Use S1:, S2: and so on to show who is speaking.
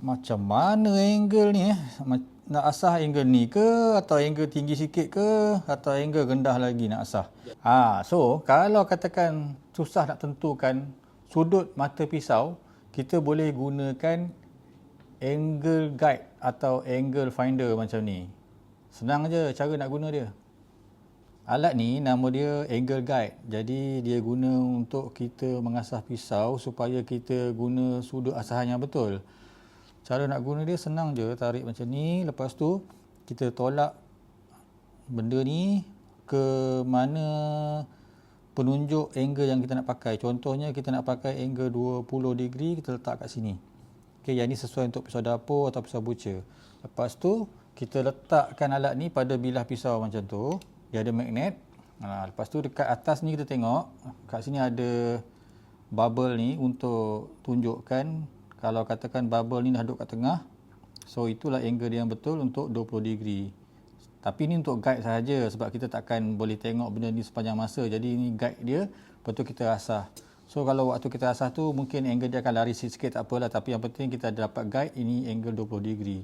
S1: Macam mana angle ni eh? Nak asah angle ni ke atau angle tinggi sikit ke atau angle rendah lagi nak asah? Ha, so kalau katakan susah nak tentukan sudut mata pisau, kita boleh gunakan angle guide atau angle finder macam ni. Senang je cara nak guna dia. Alat ni nama dia angle guide. Jadi dia guna untuk kita mengasah pisau supaya kita guna sudut asahan yang betul. Cara nak guna dia senang je, tarik macam ni, lepas tu kita tolak benda ni ke mana penunjuk angle yang kita nak pakai. Contohnya kita nak pakai angle 20 degree, kita letak kat sini. Okey, yang ni sesuai untuk pisau dapur atau pisau buca. Lepas tu kita letakkan alat ni pada bilah pisau macam tu. Dia ada magnet. Ha, lepas tu dekat atas ni kita tengok, kat sini ada bubble ni untuk tunjukkan kalau katakan bubble ni dah duduk kat tengah so itulah angle dia yang betul untuk 20 degree. Tapi ni untuk guide sahaja sebab kita takkan boleh tengok benda ni sepanjang masa. Jadi ini guide dia lepas tu kita asah. So kalau waktu kita asah tu mungkin angle dia akan lari sikit-sikit tak apalah. Tapi yang penting kita dapat guide ini angle 20 degree